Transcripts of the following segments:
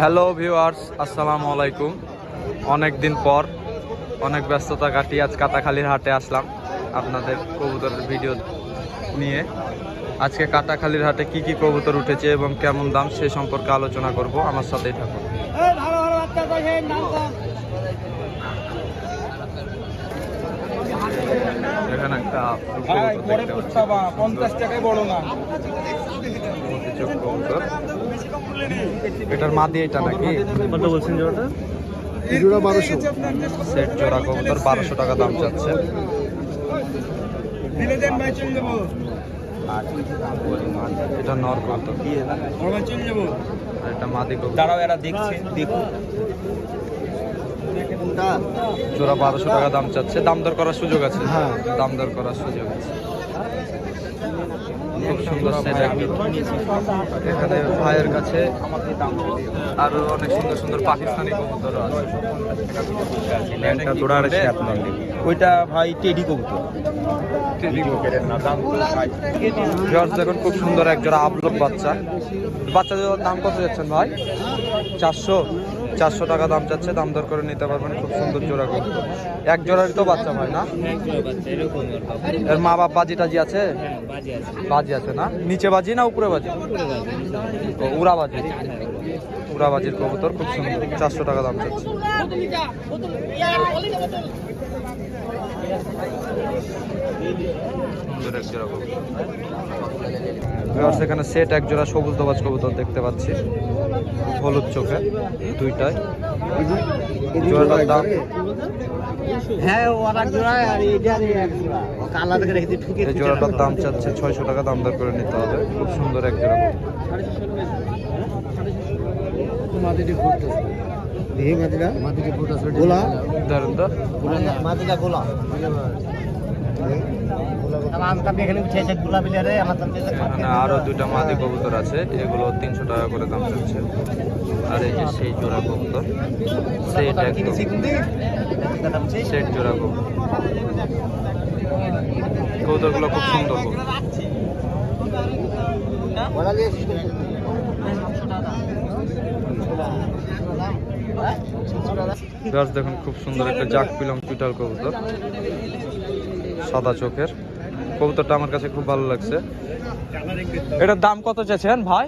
Hello viewers আসসালামু আলাইকুম অনেক দিন পর অনেক ব্যস্ততা কাটিয়ে আজ কাটাখালীর হাটে আসলাম আপনাদের কবুতরের ভিডিও নিয়ে। আজকে কাটাখালীর হাটে কি কি কবুতর উঠেছে এবং কেমন দাম সে সম্পর্কে আলোচনা করব। আমার সাথেই থাকুন। এখানে একটা কবুতর দেখতে পাচ্ছি। পঞ্চাশ টাকায় বড় না? কবুতর। এটার মা দিয়ে এটা নাকি? কত বলছেন জোড়াটা? জোড়া বারোশো। সেট জোড়া কবুতর বারোশো টাকা দাম চাচ্ছে। দিলে দেন ভাই এটা নর কবুতর। বড় ভাই চলে যাব আর এটা মাদি কবুতর। দাঁড়াও এরা দেখছে দেখুন জোড়া বারোশো টাকা দাম চাচ্ছে। দাম দর করার সুযোগ আছে? হ্যাঁ। দাম দর করার সুযোগ আছে। খুব সুন্দর সেট এখানে ভাইয়ের কাছে আরও অনেক সুন্দর সুন্দর পাকিস্তানি কবুতরও আছে। ল্যাংটা জোড়া সাত নন্ডি ওইটা ভাই টেডি কবুতর। ভিউয়ার্স দেখুন খুব সুন্দর এক জোড়া আপলোক বাচ্চা। বাচ্চাদের দাম কত যাচ্ছেন ভাই? চারশো। চারশো টাকা দাম চাচ্ছে দাম দর করে নিতে পারবেন খুব সুন্দর জোড়া কবুতর এক জোড়ারই তো বাচ্চা হয় না? এর মা বাপ বাজি টাজি আছে? বাজি আছে। না? নিচে বাজি না উপরে বাজি? উড়া বাজি। উড়া বাজির কবুতর খুব সুন্দর। চারশো টাকা দাম চাচ্ছে। এখানে সেট এক জোড়া সবুজ দবাজ কবুতর দেখতে পাচ্ছি। হলুদ চোখে দুইটাই জোড়াটার দাম? হ্যাঁ ও আর এক জোড়া আর এইটা আর এই এক জোড়া। ও কালা থেকে রেখে ঠুকে এই জোড়াটার দাম চাচ্ছে ছয়শো টাকা দাম দর করে নিতে হবে। খুব সুন্দর এক জোড়া। ফুটতো মাটিটা? মাটিতে ফুট গোলা? মাটিটা গোলা। গোলা আরও দুইটা মাদি কবুতর আছে। এগুলো তিনশো টাকা করে দাম চলছে। আর এই যে সেই জোড়া কবুতর, সেট জোড়া কবুতর। কবুতরগুলো খুব সুন্দর দেখুন, খুব সুন্দর একটা জাক পিলং চুটাল কবুতর। সাদা চোখের। কবুতরটা আমার কাছে খুব ভালো লাগছে। এটার দাম কত চাইছেন ভাই?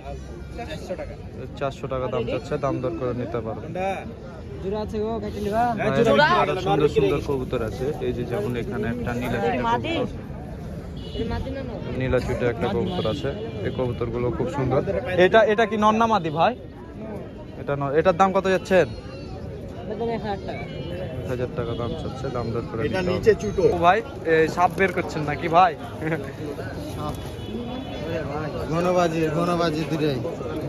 চারশো টাকা দাম চাচ্ছে দাম দর করে নিতে আরও সুন্দর সুন্দর কবুতর আছে। এই যে যেমন এখানে একটা নীলা চুটা একটা কবুতর আছে। এই কবুতরগুলো খুব সুন্দর। এটা এটা কি ভাই? এটা এটার দাম কত যাচ্ছেন? হাজার টাকা দাম দাম দর করে নিতে হবে। চুটো। ভাই সাপ বের করছেন নাকি ভাই? ঘনবাজি ঘনবাজি দুটাই।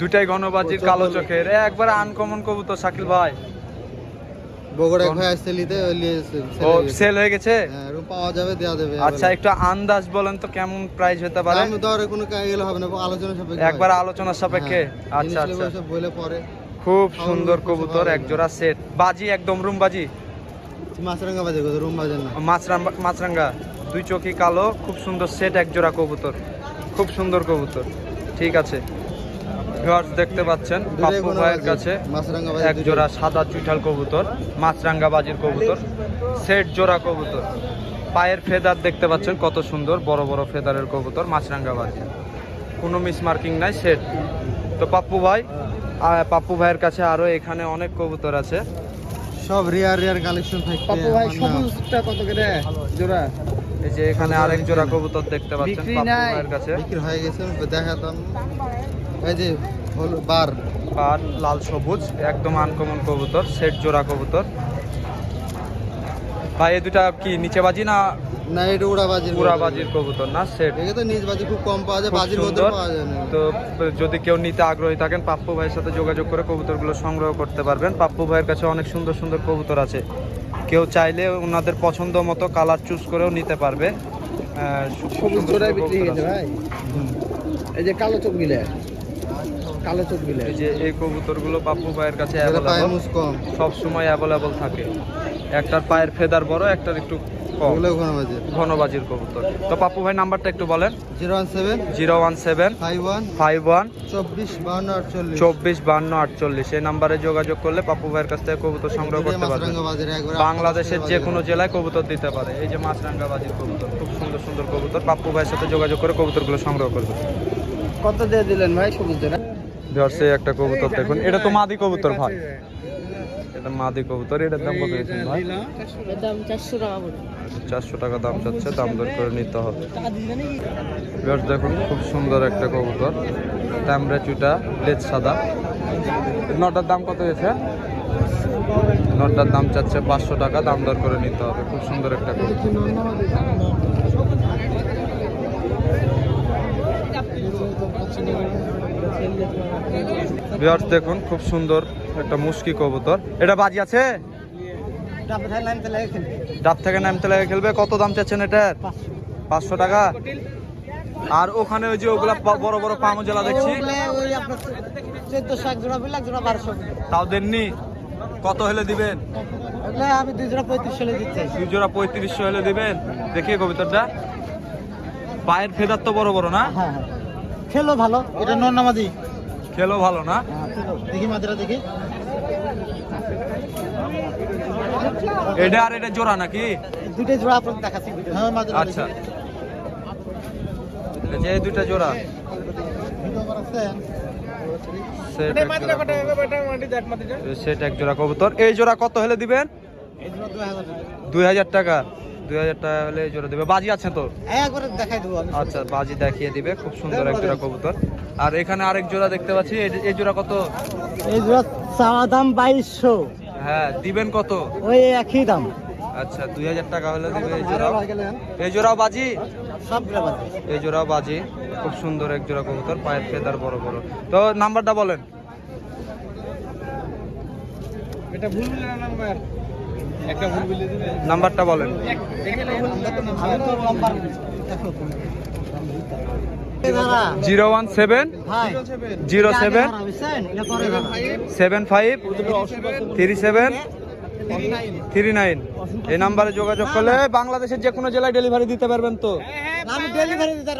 দুটাই ঘনবাজির কালো চোখের। একবারে আনকমন কবুতর শাকিল ভাই। বগুড়া ভাই আসতে লিতে ও সেল হয়ে গেছে? রুম পাওয়া যাবে দেওয়া যাবে আচ্ছা একটু আন্দাজ বলেন তো কেমন প্রাইস হতে পারে? দাম দরে কোনো গেলে হবে না আলোচনা সাপেক্ষে একবার সাপেক্ষে? আচ্ছা আচ্ছা। বলে পরে খুব সুন্দর কবুতর এক জোড়া সেট বাজি একদম রুম বাজি? মাছরাঙ্গা বাজে কত রুম বাজে না? মাছরাঙ্গা মাছরাঙ্গা দুই চোখি কালো খুব সুন্দর সেট এক জোড়া কবুতর খুব সুন্দর কবুতর ঠিক আছে। ভিউয়ার্স দেখতে পাচ্ছেন পাপ্পু ভাইয়ের কাছে এক জোড়া সাদা চুইঠাল কবুতর মাছরাঙ্গা বাজির কবুতর সেট জোড়া কবুতর। পায়ের ফেদার দেখতে পাচ্ছেন কত সুন্দর বড় বড় ফেদারের কবুতর মাছরাঙ্গা বাজি কোনো মিস মার্কিং নাই সেট তো পাপ্পু ভাই পাপ্পু ভাইয়ের কাছে আরও এখানে অনেক কবুতর আছে। সব রিয়ার রিয়ার কালেকশন পাপ্পু ভাই সবুজটা কত করে? জোড়া। এই যে এখানে আরেক জোড়া কবুতর দেখতে পাচ্ছেন পাপু ভাইয়ের কাছে। বিক্রি হয়ে গেছে দেখাতাম। এই যে হলো বার। বার লাল সবুজ একদম আনকমন কবুতর সেট জোড়া কবুতর। ভাই এই দুটা কি নিচে বাজি না না এটা উড়া বাজির পুরা বাজির কবুতর না? সেট। এগুলো তো নিজ বাজি খুব কম পাওয়া যায় বাজির মধ্যে পাওয়া যায় না তো যদি কেউ নিতে আগ্রহী থাকেন পাপ্পু ভাইয়ের সাথে যোগাযোগ করে কবুতরগুলো সংগ্রহ করতে পারবেন। পাপ্পু ভাইয়ের কাছে অনেক সুন্দর সুন্দর কবুতর আছে। কেউ চাইলে ওনাদের পছন্দ মতো কালার চুজ করেও নিতে পারবে। এই যে কালো চোখ মিলে। কালো চোখ মিলে। এই যে এই কবুতরগুলো পাপ্পু ভাইয়ের কাছে এটা অ্যাভেলেবল কম। সব সময় অ্যাভেলেবল থাকে। একটার পায়ের ফেদার বড় একটার একটু কম। ঘনবাজির। কবুতর। তো পাপ্পু ভাই নাম্বারটা একটু বলেন। Zero one seven. Zero one seven. Five one. Five one. চব্বিশ বাউন্ন আটচল্লিশ। চব্বিশ বান্ন আটচল্লিশ। এই নাম্বারে যোগাযোগ করলে পাপ্পু ভাইয়ের কাছ থেকে কবুতর সংগ্রহ করতে একবার বাংলাদেশের যে কোনো জেলায় কবুতর দিতে পারে। এই যে মাছরাঙ্গা বাজির কবুতর খুব সুন্দর সুন্দর কবুতর। পাপ্পু ভাইয়ের সাথে যোগাযোগ করে কবুতরগুলো সংগ্রহ করবে। কত দিয়ে দিলেন ভাই সবুজ একটা কবুতর দেখুন। এটা তো মাদি কবুতর ভাই। এটা মাদি কবুতর এটার দাম কত দিয়েছেন ভাই? দাম চারশো টাকা পড়বে চারশো টাকা দাম চাচ্ছে দাম দর করে নিতে হবে। ভিউয়ার্স দেখুন খুব সুন্দর একটা কবুতর। ট্যামরা চুটা লেজ সাদা। নটার দাম কত গেছে নটার দাম চাচ্ছে পাঁচশো টাকা দাম দর করে নিতে হবে। খুব সুন্দর একটা কবুতর। ভিউয়ার্স দেখুন খুব সুন্দর একটা মুস্কি কবুতর। এটা বাজি আছে? ডাব থেকে নামতে লাগে খেলবে। কত দাম চাচ্ছেন এটার? পাঁচশো। টাকা? আর ওখানে ওই যে ওগুলা বড় বড় পামো জেলা দেখছি। তাও দেননি? কত হলে দিবেন? আমি দুই জোড়া পঁয়ত্রিশ সালে দিতে চাইছি। দুই জোড়া পঁয়ত্রিশশো হলে দিবেন? দেখি কবিতাটা পায়ের ফেদার তো বড় বড় না? হ্যাঁ হ্যাঁ। খেলো ভালো এটা নন নামাজি। খেলো ভালো না? দেখি মাদিরা দেখি। এটা আর এটা জোড়া নাকি? দুটো জোড়া আপনাকে দেখাচ্ছি হ্যাঁ মাদিরা আচ্ছা। যে এই দুইটা জোড়া। সেট এক জোড়া। সেট এক জোড়া কবুতর। এই জোড়া কত হলে দিবেন? দুই হাজার টাকা। দুই হাজার টাকা হলে এই জোড়া দিবে। বাজি আছে তো? একবারে দেখাই দেবো আমি। আচ্ছা বাজি দেখিয়ে দিবে। খুব সুন্দর এক জোড়া কবুতর। আর এখানে আরেক জোড়া দেখতে পাচ্ছি। এই- জোড়া কত? এই জোড়া চাওয়া দাম বাইশশো। হ্যাঁ দিবেন কত? ওই একই দাম। আচ্ছা দুই হাজার টাকা হলে দিবে এই জোড়া এই জোড়াও বাজে? এই জোড়াও বাজি। খুব সুন্দর এক জোড়া কবুতর পায়ের ফেদার বড় বড়। তো নাম্বারটা বলেন। এটা ভুল নাম্বার? নাম্বারটা বলেন। Zero one seven zero seven seven five three seven three nine. এই নাম্বারে যোগাযোগ করলে বাংলাদেশের যে কোনো জেলায় ডেলিভারি দিতে পারবেন তো। আমি ডেলিভারি দিতে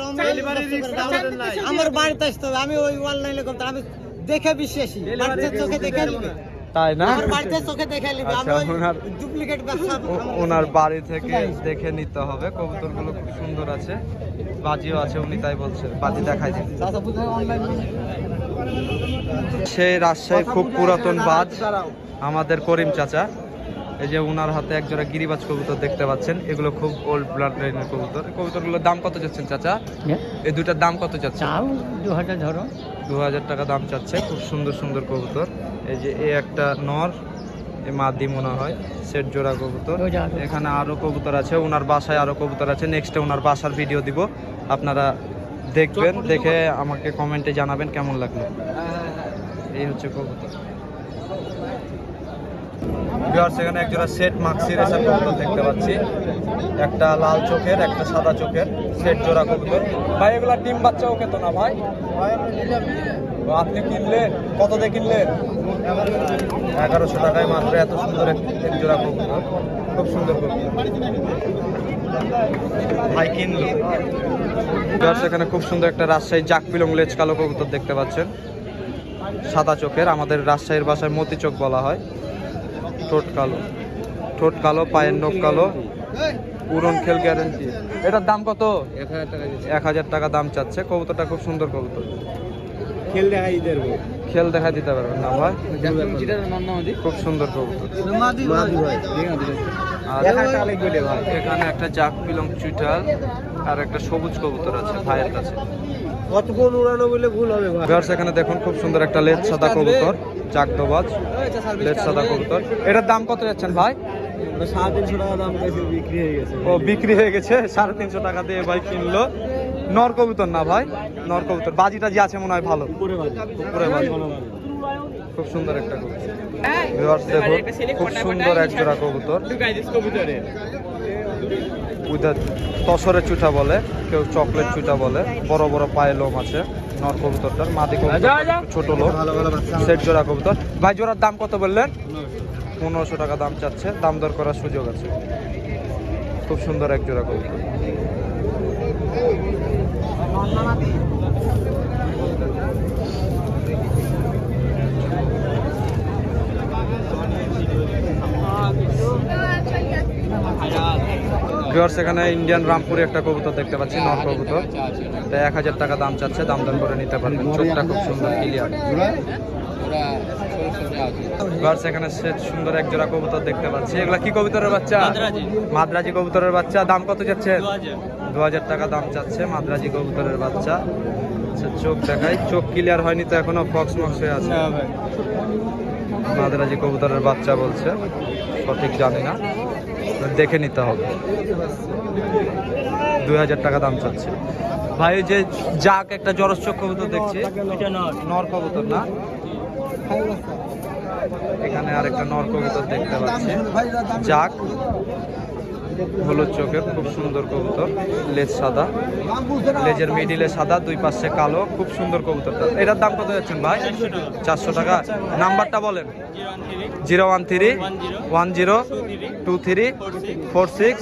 আমার বাড়িতে আসতে হবে আমি ওই অনলাইনে করতে আমি দেখে বিশ্বাসী বাড়িতে চোখে দেখে তাই না? আচ্ছা, ওনার- ওনার বাড়ি থেকে দেখে নিতে হবে কবুতরগুলো খুব সুন্দর আছে বাজিও আছে উনি তাই বলছেন বাজি দেখাই দিন। সেই রাজশাহীর খুব পুরাতন বাজ আমাদের করিম চাচা এই যে উনার হাতে একজোড়া গিরিবাজ কবুতর দেখতে পাচ্ছেন এগুলো খুব ওল্ড ব্লাড লাইনের কবুতর। এই কবুতরগুলোর দাম কত চাচ্ছেন চাচা? এই দুইটার দাম কত চাচ্ছেন দু হাজার ধরো। দু হাজার টাকা দাম চাচ্ছে খুব সুন্দর সুন্দর কবুতর। এই যে এ একটা নর এ মাদি মনে হয় সেট জোড়া কবুতর। এখানে আরও কবুতর আছে ওনার বাসায় আরও কবুতর আছে। নেক্সটে ওনার বাসার ভিডিও দিব আপনারা দেখবেন দেখে আমাকে কমেন্টে জানাবেন কেমন লাগল। এই হচ্ছে কবুতর। ভিউয়ার্স এখানে একজোড়া সেট মাক্সি রেসার কবুতর দেখতে পাচ্ছি। একটা লাল চোখের, একটা সাদা চোখের সেট জোড়া কবুতর। ভাই, এগুলা ডিম বাচ্চা ওকে তো না ভাই? আপনি কিনলেন কত দিয়ে কিনলেন এগারোশো টাকায় মাত্র এত সুন্দর এক জোড়া কবুতর। খুব সুন্দর কবুতর। ভাই, কিনলো? এখানে খুব সুন্দর একটা রাজশাহী জাক পিলং লেজ কালো কবুতর দেখতে পাচ্ছেন। সাদা চোখের, আমাদের রাজশাহীর ভাষায় মতি চোখ বলা হয়। ঠোঁট কালো। ঠোঁট কালো পায়ের নখ কালো। উড়ন খেল গ্যারেন্টি এটার দাম কত? এক হাজার টাকা দাম চাচ্ছে। কবুতরটা খুব সুন্দর কবুতর। খেল দেখাই দেবো খেল দেখা দিতে পারবেন না ভাই। খুব সুন্দর কবুতর। এখানে একটা জাক পিলং চুইটাল আর একটা সবুজ কবুতর আছে ভাইয়ের কাছে। কতক্ষণ উড়ানো বলে ভুল হবে ভাই। ভিউয়ার্স এখানে দেখুন খুব সুন্দর একটা লেজ সাদা কবুতর জাক দবাজ লেজ সাদা কবুতর। এটার দাম কত যাচ্ছেন ভাই? সাড়ে তিনশো টাকা দাম বিক্রি হয়ে গেছে। ও বিক্রি হয়ে গেছে সাড়ে তিনশো টাকা দিয়ে ভাই কিনলো। নর কবুতর না ভাই নর কবুতর। বাজি টাজি আছে মনে হয় ভালো। উপরে উপরে বাজি। খুব সুন্দর একটা কবুতর। ভিউয়ার্স দেখুন খুব সুন্দর এক জোড়া কবুতর। উইদার তসরের চুটা বলে কেউ চকলেট চুটা বলে বড় বড় পায়ে লোম আছে নর কবুতরটার মাদি কবুতর ছোট বাচ্চা। সেট জোড়া কবুতর। ভাই জোড়ার দাম কত বললেন? পনেরোশো টাকা দাম চাচ্ছে দাম দর করার সুযোগ আছে। খুব সুন্দর এক জোড়া কবুতর। ভিউয়ার্স এখানে ইন্ডিয়ান রামপুরে একটা কবুতর দেখতে পাচ্ছি নর কবুতর। এটা এক হাজার টাকা দাম চাচ্ছে দাম দাম করে নিতে পারবেন। চোখটা খুব সুন্দর ক্লিয়ার এখানে সুন্দর এক জোড়া কবুতর দেখতে পাচ্ছি। এগুলা কি কবুতরের বাচ্চা? মাদ্রাজি। কবুতরের বাচ্চা। দাম কত যাচ্ছে? দু হাজার। টাকা দাম চাচ্ছে মাদ্রাজি কবুতরের বাচ্চা। আচ্ছা, চোখ দেখাই। চোখ ক্লিয়ার হয়নি তো এখনও ফক্স মক্স হয়ে আছে। মাদ্রাজি কবুতরের বাচ্চা বলছে। সঠিক জানি না। দেখে নিতে হবে। দুই হাজার টাকা দাম চাচ্ছে। ভাই যে যাক একটা জরস্চক কবুতর দেখছি। নর। কবুতর না? এখানে আরেকটা নর কবুতর দেখতে পাচ্ছি। যাক হলুদ চোখের খুব সুন্দর কবুতর, লেজ সাদা। লেজের মিডিলে সাদা, দুই পাশে কালো, খুব সুন্দর কবুতরটা। এটার দাম কত যাচ্ছেন ভাই? চারশো টাকা। নাম্বারটা বলেন। Zero one three, one zero, two three, four six,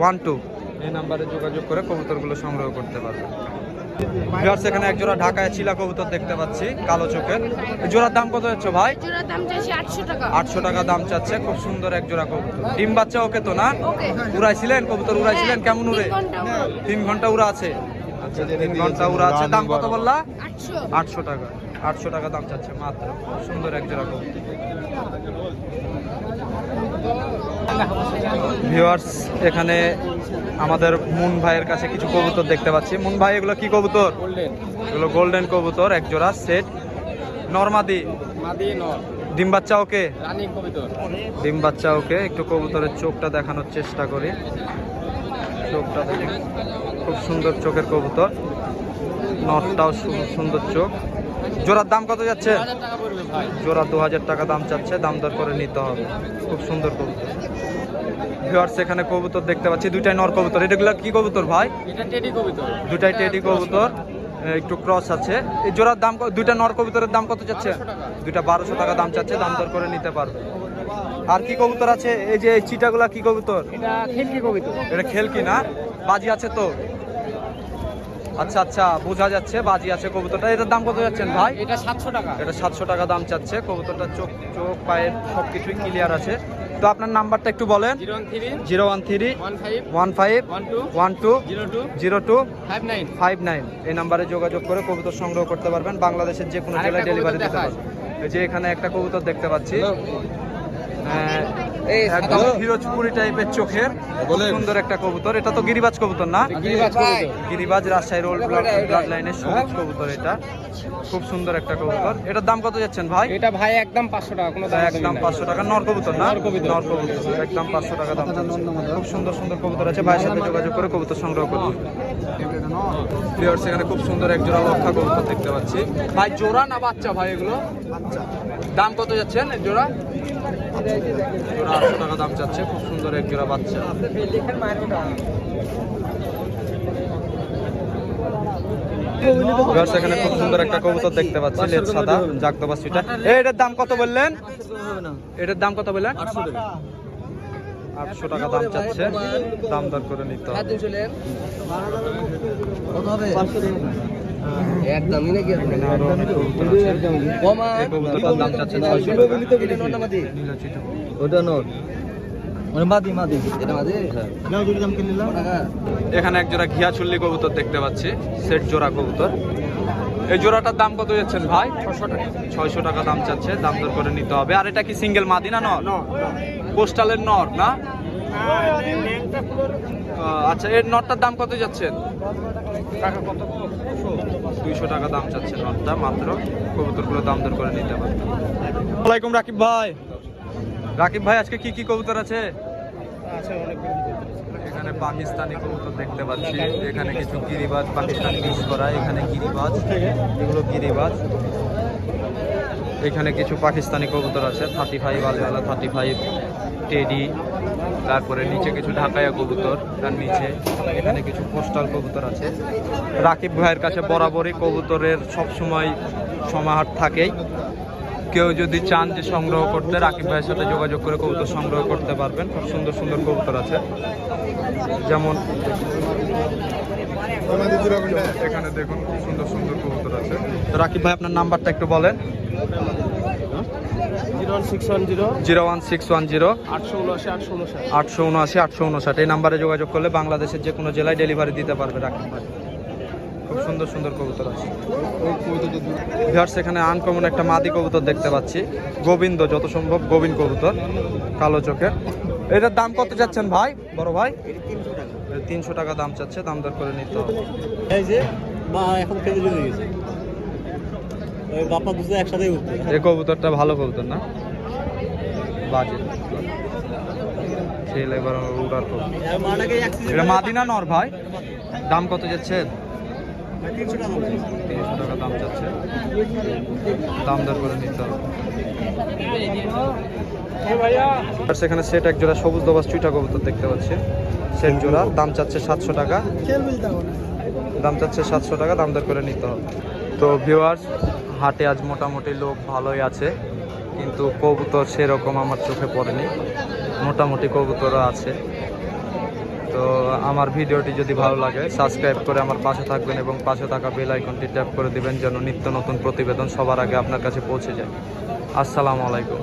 one two. এই নাম্বারে যোগাযোগ করে কবুতরগুলো সংগ্রহ করতে পারবেন। ভিউয়ার্স এখানে এক জোড়া ঢাকায় চিলা কবুতর দেখতে পাচ্ছি কালো চোখের। জোড়ার দাম কত যাচ্ছে ভাই? জোড়ার দাম চাইছি আটশো টাকা। দাম চাচ্ছে খুব সুন্দর এক জোড়া কবুতর। ডিম বাচ্চা ওকে তো না? উড়াইছিলেন? কবুতর উড়াইছিলেন? কেমন উড়ে? তিন ঘণ্টা উড়া আছে। আচ্ছা তিন ঘণ্টা উড়া আছে। দাম কত বললা? আটশো। আটশো টাকা। আটশো টাকা দাম চাচ্ছে মাত্র। খুব সুন্দর এক জোড়া কবুতর। ভিউয়ার্স এখানে আমাদের মুন ভাইয়ের কাছে কিছু কবুতর দেখতে পাচ্ছি। মুন ভাই এগুলো কি কবুতর? এগুলো গোল্ডেন কবুতর এক জোড়া সেট নর্মাদি ডিম বাচ্চা ওকে? ডিম বাচ্চা ওকে একটু কবুতরের চোখটা দেখানোর চেষ্টা করি। চোখটা খুব সুন্দর চোখের কবুতর। নটটাও সুন্দর চোখ। জোড়ার দাম কত যাচ্ছে? জোড়া দু হাজার টাকা দাম চাচ্ছে দাম দর করে নিতে হবে। খুব সুন্দর কবুতর। ভিউয়ার্স এখানে কবুতর দেখতে পাচ্ছি। দুইটাই নর কবুতর। এটাগুলো কি কবুতর ভাই? দুটাই টেডি কবুতর। একটু ক্রস আছে। এই জোড়ার দাম দুইটা নর কবুতরের দাম কত চাচ্ছে দুইটা বারোশো টাকা দাম চাচ্ছে দাম দর করে নিতে পারবে। আর কি কবুতর আছে? এই যে এই চিটাগুলা কি কবুতর? এটা খেল কি না? বাজি আছে তো? আচ্ছা আচ্ছা বোঝা যাচ্ছে বাজি আছে কবুতরটা। এটার দাম কত যাচ্ছেন ভাই? এটা সাতশো টাকা। এটা সাতশো টাকা দাম চাচ্ছে কবুতরটা চোখ চোখ পায়ের সব কিছুই ক্লিয়ার আছে। তো আপনার নাম্বারটা একটু বলেন। Zero one three one five one two zero two five nine. এই নাম্বারে যোগাযোগ করে কবুতর সংগ্রহ করতে পারবেন। বাংলাদেশের যে কোনো জেলায় ডেলিভারি দিতে পারবেন। এই যে এখানে একটা কবুতর দেখতে পাচ্ছি। টাইপের চোখের সুন্দর একটা কবুতর। এটা তো গিরিবাজ কবুতর না? গিরিবাজ ব্লাড লাইনের সবুজ কবুতর এটা। খুব সুন্দর একটা কবুতর। এটার দাম কত যাচ্ছেন ভাই? এটা ভাই একদম পাঁচশো টাকা কোনো একদম পাঁচশো টাকা। নর কবুতর না? নর কবুতর। একদম পাঁচশো টাকা দাম খুব সুন্দর সুন্দর কবুতর আছে। ভাইয়ের সাথে যোগাযোগ করে কবুতর সংগ্রহ করুন। এখানে খুব সুন্দর এক জোড়া লক্ষা কবুতর দেখতে পাচ্ছি। ভাই জোড়া না বাচ্চা ভাই এগুলো? দাম কত যাচ্ছেন জোড়া? জোড়া আটশো টাকা দাম চাচ্ছে খুব সুন্দর এক জোড়া বাচ্চা। এখানে খুব সুন্দর একটা কবুতর দেখতে পাচ্ছি লেজ সাদা জাগদবা সুইটা এটার দাম কত বললেন? এটার দাম কত বললেন? আটশো টাকা। দাম চাচ্ছে। দাম দর করে নিতে হবে। একদমই নাকি এখানে। ওটা নোট এক জোড়া ঘিয়া চুল্লি কবুতর দেখতে পাচ্ছি সেট জোড়া কবুতর। এই জোড়াটার দাম কত যাচ্ছেন ভাই? ছশো টাকা। ছয়শো টাকা দাম চাচ্ছে দাম দর করে নিতে হবে। আর এটা কি সিঙ্গেল মাদি না নর? পোস্টালের নর না? আচ্ছা এর নটটার দাম কত যাচ্ছেন? টাকা কত? দুইশো টাকা দাম চাচ্ছে নটটা মাত্র কবুতরগুলো দাম দর করে নিতে পারবে ওয়ালাইকুম রাকিব ভাই। রাকিব ভাই আজকে কি কি কবুতর আছে? এখানে পাকিস্তানি কবুতর দেখতে পাচ্ছি। এখানে কিছু গিরিবাজ পাকিস্তানি মিক্স করা। এখানে গিরিবাজ এগুলো গিরিবাজ। এখানে কিছু পাকিস্তানি কবুতর আছে থার্টি ফাইভ আলওয়ালা থার্টি ফাইভ টেডি। তারপরে নিচে কিছু ঢাকাইয়া কবুতর, তার নিচে এখানে কিছু পোস্টাল কবুতর আছে। রাকিব ভাইয়ের কাছে বরাবরই কবুতরের সবসময় সমাহার থাকেই। কেউ যদি চান যে সংগ্রহ করতে, রাকিব ভাইয়ের সাথে যোগাযোগ করে কবুতর সংগ্রহ করতে পারবেন। খুব সুন্দর সুন্দর কবুতর আছে। যেমন এখানে দেখুন, খুব সুন্দর সুন্দর কবুতর আছে। তো রাকিব ভাই, আপনার নাম্বারটা একটু বলেন। Zero one six one zero. আটশো উনআশি আটশো উনষাট। উনআশি আটশো উনষাট। এই নাম্বারে যোগাযোগ করলে বাংলাদেশের যে কোনো জেলায় ডেলিভারি দিতে পারবে রাকিব ভাই। খুব সুন্দর সুন্দর কবুতর আছে। ভিউয়ার্স এখানে আনকমন একটা মাদি কবুতর দেখতে পাচ্ছি। গোবিন্দ যত সম্ভব গোবিন্দ কবুতর কালো চোখের। এটার দাম কত চাচ্ছেন ভাই বড় ভাই? তিনশো টাকা। দাম চাচ্ছে দাম দর করে নিতে হবে। এই যে মা এখন বাপা দুটো একসাথে উঠছে এই কবুতরটা ভালো কবুতর না? বাজে। ছেলে এবার উড়ার কবুতর। এটা মাদিনা নর ভাই? দাম কত যাচ্ছে? তিনশো টাকা দাম যাচ্ছে দাম দর করে নিতে হবে। আর সেখানে সেট এক জোড়া সবুজ দবাস চুইটা কবুতর দেখতে পাচ্ছি। সেট জোড়া দাম চাচ্ছে সাতশো টাকা। দাম চাচ্ছে সাতশো টাকা দাম দর করে নিতে হবে। তো ভিউয়ার্স হাটে আজ মোটামুটি লোক ভালোই আছে, কিন্তু কবুতর সেরকম আমার চোখে পড়েনি। মোটামুটি কবুতরও আছে। তো আমার ভিডিওটি যদি ভালো লাগে সাবস্ক্রাইব করে আমার পাশে থাকবেন এবং পাশে থাকা বেল আইকনটি ট্যাপ করে দিবেন যেন নিত্য নতুন প্রতিবেদন সবার আগে আপনার কাছে পৌঁছে যায়। আসসালামু আলাইকুম।